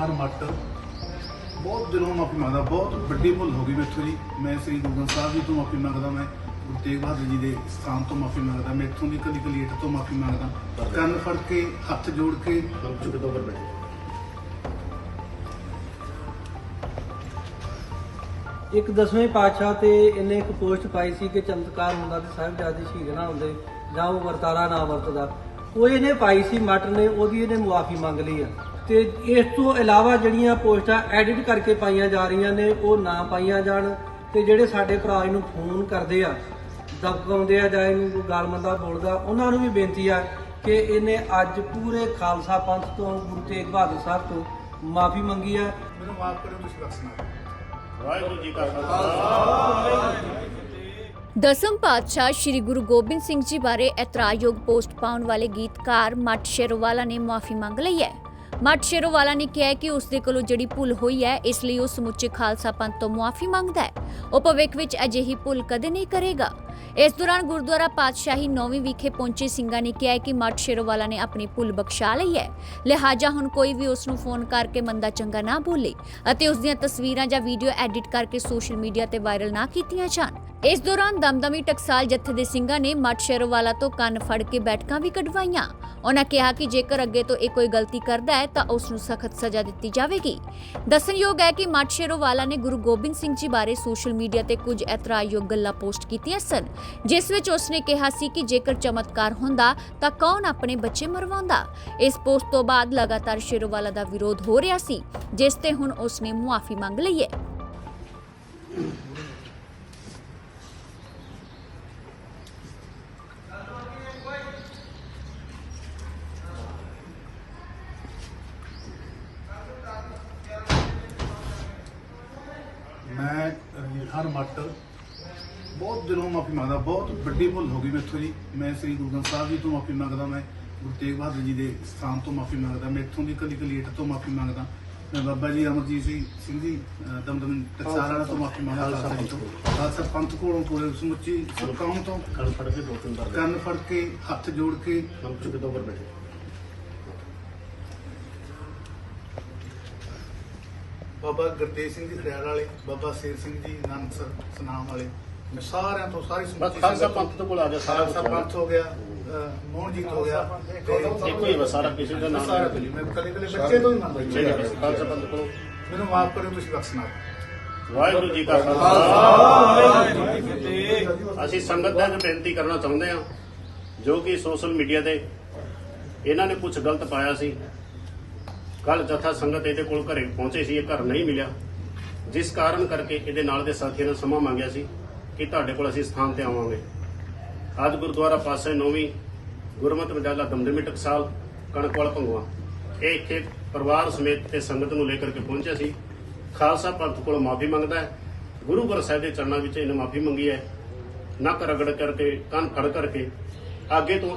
ਹਰ Mott ਬਹੁਤ ਦਿਲੋਂ ਮਾਫੀ ਮੰਗਦਾ, ਬਹੁਤ ਵੱਡੀ ਭੁੱਲ ਹੋ ਗਈ ਮੇਥੋਂ ਜੀ। ਮੈਂ ਸ੍ਰੀ ਗੁਰੂ ਗ੍ਰੰਥ ਸਾਹਿਬ ਜੀ ਤੋਂ ਮਾਫੀ ਮੰਗਦਾ, ਮੈਂ ਗੁਰੂ ਤੇਗ ਬਹਾਦਰ ਜੀ ਦੇ ਸਥਾਨ ਤੋਂ ਮਾਫੀ ਮੰਗਦਾ, ਮੈਥੋਂ ਦੀ ਕਲੀ ਕਲੀਟ ਤੋਂ ਮਾਫੀ ਮੰਗਦਾ। ਕੰਨ ਫੜ ਕੇ, ਹੱਥ ਜੋੜ ਕੇ। ਚੁੱਕ ਤੋਂ ਉੱਪਰ ਬੈਠੇ ਇੱਕ ਦਸਵੇਂ ਪਾਤਸ਼ਾਹ ਤੇ ਇਹਨੇ ਇੱਕ ਪੋਸਟ ਪਾਈ ਸੀ ਕਿ ਚਮਤਕਾਰ ਹੁੰਦਾ ਤੇ ਸਾਹਿਬਜ਼ਾਦੇ ਸ਼ਹੀਦ ਨਾ ਹੁੰਦੇ, ਜਾਂ ਉਹ ਵਰਤਾਰਾ ਨਾ ਵਰਤਦਾ। ਉਹ ਇਹਨੇ ਪਾਈ ਸੀ ਮਟ ਨੇ, ਉਹਦੀ ਇਹਨੇ ਮੁਆਫੀ ਮੰਗ ਲਈ ਆ। ਤੇ ਇਸ ਤੋਂ ਇਲਾਵਾ ਜਿਹੜੀਆਂ ਪੋਸਟਾਂ ਐਡਿਟ ਕਰਕੇ ਪਾਈਆਂ ਜਾ ਰਹੀਆਂ ਨੇ ਉਹ ਨਾ ਪਾਈਆਂ ਜਾਣ ਤੇ ਜਿਹੜੇ ਸਾਡੇ ਭਰਾ ਇਹਨੂੰ ਫੋਨ ਕਰਦੇ ਆ ਦਬਕਾਉਂਦੇ ਆ ਜਾਂ ਇਹਨੂੰ ਕੋਈ ਗਾਲ ਮੰਦਾ ਬੋਲਦਾ ਉਹਨਾਂ ਨੂੰ ਵੀ ਬੇਨਤੀ ਆ ਕਿ ਇਹਨੇ ਅੱਜ ਪੂਰੇ ਖਾਲਸਾ ਪੰਥ ਤੋਂ ਗੁਰੂ ਤੇਗ ਬਹਾਦਰ ਸਾਹਿਬ ਤੋਂ ਮਾਫੀ ਮੰਗੀ ਆ। ਮੈਨੂੰ ਮਾਫ ਕਰਿਓ ਤੁਸੀਂ ਬਖਸ਼ਣਾ ਵਾਹਿਗੁਰੂ ਜੀ ਕਾ ਖਾਲਸਾ। ਦਸਮ ਪਾਤਸ਼ਾਹ ਸ੍ਰੀ ਗੁਰੂ ਗੋਬਿੰਦ ਸਿੰਘ ਜੀ ਬਾਰੇ ਇਤਰਾਜ਼ਯੋਗ ਪੋਸਟ ਪਾਉਣ ਵਾਲੇ ਗੀਤਕਾਰ ਮੱਟ ਸ਼ੇਰੋਵਾਲਾ ਨੇ ਮਾਫੀ ਮੰਗ ਲਈ ਹੈ। ਮੱਠ ਸ਼ੇਰੋਵਾਲਾ ਨੇ ਕਿਹਾ ਕਿ ਉਸ ਦੇ ਕੋਲੋਂ ਜਿਹੜੀ ਭੁੱਲ ਹੋਈ ਹੈ, ਇਸ ਲਈ ਉਹ ਸਮੁੱਚੇ ਖਾਲਸਾ ਪੰਥ ਤੋਂ ਮਾਫੀ ਮੰਗਦਾ ਹੈ। ਉਹ ਭਵਿੱਖ ਵਿੱਚ ਅਜਿਹੀ ਭੁੱਲ ਕਦੇ ਨਹੀਂ ਕਰੇਗਾ। ਇਸ ਦੌਰਾਨ ਗੁਰਦੁਆਰਾ ਪਾਤਸ਼ਾਹੀ ਨੌਵੀਂ ਵਿਖੇ ਪਹੁੰਚੇ ਸਿੰਘਾਂ ਨੇ ਕਿਹਾ ਕਿ ਮੱਠ ਸ਼ੇਰੋਵਾਲਾ ਨੇ ਆਪਣੀ ਭੁੱਲ ਬਖਸ਼ਾ ਲਈ ਹੈ। ਲਿਹਾਜ਼ਾ ਹੁਣ ਕੋਈ ਵੀ ਉਸ ਨੂੰ ਫੋਨ ਕਰਕੇ ਮੰਦਾ ਚੰਗਾ ਨਾ ਬੋਲੇ ਅਤੇ ਉਸ ਦੀਆਂ ਤਸਵੀਰਾਂ ਜਾਂ ਵੀਡੀਓ ਐਡਿਟ ਕਰਕੇ ਸੋਸ਼ਲ ਮੀਡੀਆ ਤੇ ਵਾਇਰਲ ਨਾ ਕੀਤੀਆਂ ਜਾਣ। ਇਸ ਦੌਰਾਨ ਦਮਦਮੀ ਟਕਸਾਲ ਜੱਥੇ ਦੇ ਸਿੰਘਾਂ ਨੇ ਮੱਟ ਸ਼ੇਰੋਵਾਲਾ ਤੋਂ ਕੰਨ ਫੜ ਕੇ ਬੈਠਕਾਂ ਵੀ ਕਢਵਾਈਆਂ। ਉਹਨਾਂ ਕਿਹਾ ਕਿ ਜੇਕਰ ਅੱਗੇ ਤੋਂ ਇਹ ਕੋਈ ਗਲਤੀ ਕਰਦਾ ਹੈ, ਤਾਂ ਉਸ ਨੂੰ ਸਖਤ ਸਜ਼ਾ ਦਿੱਤੀ ਜਾਵੇਗੀ। ਦੱਸਣਯੋਗ ਹੈ ਕਿ ਮੱਠ ਸ਼ੇਰੋਵਾਲਾ ਨੇ ਗੁਰੂ ਗੋਬਿੰਦ ਸਿੰਘ ਜੀ ਬਾਰੇ ਸੋਸ਼ਲ ਮੀਡੀਆ ਤੇ ਕੁਝ ਇਤਰਾਜ਼ਯੋਗ ਗੱਲਾਂ ਪੋਸਟ ਕੀਤੀਆਂ ਸਨ, ਜਿਸ ਵਿੱਚ ਉਸਨੇ ਕਿਹਾ ਸੀ ਕਿ ਜੇਕਰ ਚਮਤਕਾਰ ਹੁੰਦਾ, ਤਾਂ ਕੌਣ ਆਪਣੇ ਬੱਚੇ ਮਰਵਾਉਂਦਾ? ਇਸ ਪੋਸਟ ਤੋਂ ਬਾਅਦ ਲਗਾਤਾਰ ਸ਼ੇਰੋਵਾਲਾ ਦਾ ਵਿਰੋਧ ਹੋ ਰਿਹਾ ਸੀ, ਜਿਸ ਤੇ ਹੁਣ ਉਸਨੇ ਮੁਆਫੀ ਮੰਗ ਲਈ ਹੈ ਮੈਂ ਰਣਜੀਤ ਹਰ ਮੱਟ ਬਹੁਤ ਦਿਲੋਂ ਮਾਫੀ ਮੰਗਦਾ ਬਹੁਤ ਵੱਡੀ ਭੁੱਲ ਹੋ ਗਈ ਮੇਥੋਂ ਜੀ। ਮੈਂ ਸ੍ਰੀ ਗੁਰੂ ਗ੍ਰੰਥ ਸਾਹਿਬ ਜੀ ਤੋਂ ਮਾਫੀ ਮੰਗਦਾ ਮੈਂ ਗੁਰੂ ਤੇਗ ਬਹਾਦਰ ਜੀ ਦੇ ਸਥਾਨ ਤੋਂ ਮਾਫੀ ਮੰਗਦਾ ਮੈਥੋਂ ਦੀ ਕਲੀ ਕਲੀਟ ਤੋਂ ਮਾਫੀ ਮੰਗਦਾ। ਮੈਂ ਬਾਬਾ ਜੀ ਅਮਰਜੀਤ ਸਿੰਘ ਸਿੰਘ ਜੀ ਦਮਦਮ ਟਕਸਾਲ ਵਾਲਾ ਤੋਂ ਮਾਫੀ ਮੰਗਦਾ ਜੀ ਤੋਂ। ਖਾਲਸਾ ਪੰਥ ਕੋਲੋਂ ਪੂਰੇ ਸਮੁੱਚੀ ਕੌਮ ਤੋਂ ਕੰਨ ਫੜ ਕੇ ਦੋ ਤਿੰਨ ਵਾਰ ਕੰਨ ਫੜ ਕੇ ਹੱਥ ਜੋੜ ਕੇ ਚੁੱਕ ਤੋਂ ਉੱਪਰ ਬੈਠੇ। ਬਾਬਾ ਗੁਰਤੇਜ ਸਿੰਘ ਜੀ ਖੜਿਆਲ ਵਾਲੇ ਬਾਬਾ ਸ਼ੇਰ ਸਿੰਘ ਜੀ ਨਾਨਕਸਰ ਸਨਾਮ ਵਾਲੇ। ਮੈਂ ਸਾਰਿਆਂ ਤੋਂ ਸਾਰੀ ਸਮੁੱਚੀ ਖਾਲਸਾ ਪੰਥ ਤੋਂ ਆ ਗਿਆ ਸਾਰਾ ਖਾਲਸਾ ਪੰਥ ਹੋ ਗਿਆ ਅਹ ਮੋਹਨਜੀਤ ਹੋ ਗਿਆ ਤੇ ਇੱਕੋ ਹੀ ਬਸ ਸਾਰਾ ਕਿਸੇ ਦਾ ਨਾਮ ਸਾਰਾ ਕੁਝ ਮੈਂ ਕੱਲੇ ਕੱਲੇ ਬੱਚੇ ਤੋਂ ਹੀ ਮੰਨਦਾ ਠੀਕ ਹੈ ਬਸ ਖਾਲਸਾ ਪੰਥ ਕੋਲ। ਮੈਨੂੰ ਮਾਫ ਕਰਿਓ ਤੁਸੀਂ ਬਖਸ਼ਣਾ ਵਾਹਿਗੁਰੂ ਜੀ ਕਾ ਖਾਲਸਾ। ਅਸੀਂ ਸੰਗਤ ਦਾ ਬੇਨਤੀ ਕਰਨਾ ਚਾਹੁੰਦੇ ਹਾਂ ਜੋ ਕਿ ਸੋਸ਼ਲ ਮੀਡੀਆ ਤੇ ਇਹਨਾਂ ਨੇ ਕੁਝ ਗਲਤ ਪਾਇਆ ਸੀ। ਕੱਲ ਜਥਾ ਸੰਗਤ ਇਹਦੇ ਕੋਲ ਘਰੇ ਪਹੁੰਚੇ ਸੀ, ਇਹ ਘਰ ਨਹੀਂ ਮਿਲਿਆ। ਜਿਸ ਕਾਰਨ ਕਰਕੇ ਇਹਦੇ ਨਾਲ ਦੇ ਸਾਥੀਆਂ ਨੇ ਸਮਾਂ ਮੰਗਿਆ ਸੀ ਕਿ ਤੁਹਾਡੇ ਕੋਲ ਅਸੀਂ ਸਥਾਨ ਤੇ ਆਵਾਂਗੇ। ਅੱਜ ਗੁਰਦੁਆਰਾ ਪਾਸੇ ਨੌਵੀਂ ਗੁਰਮਤਿ ਵਿਦਿਆਲਾ ਦਮਦਮੀ ਟਕਸਾਲ ਕਣਕਵਾਲ ਭੰਗਵਾ ਇਹ ਇੱਥੇ ਪਰਿਵਾਰ ਸਮੇਤ ਤੇ ਸੰਗਤ ਨੂੰ ਲੈ ਕਰਕੇ ਪਹੁੰਚਿਆ ਸੀ। ਖਾਲਸਾ ਪੰਥ ਕੋਲ ਮਾਫੀ ਮੰਗਦਾ ਹੈ। ਗੁਰੂ ਗ੍ਰੰਥ ਸਾਹਿਬ ਦੇ ਚਰਨਾਂ ਵਿੱਚ ਇਹਨੇ ਮਾਫੀ ਮੰਗੀ ਹੈ। ਨੱਕ ਰਗੜ ਕਰਕੇ, ਕੰਨ ਫੜ ਕਰਕੇ, ਅੱਗੇ ਤੋਂ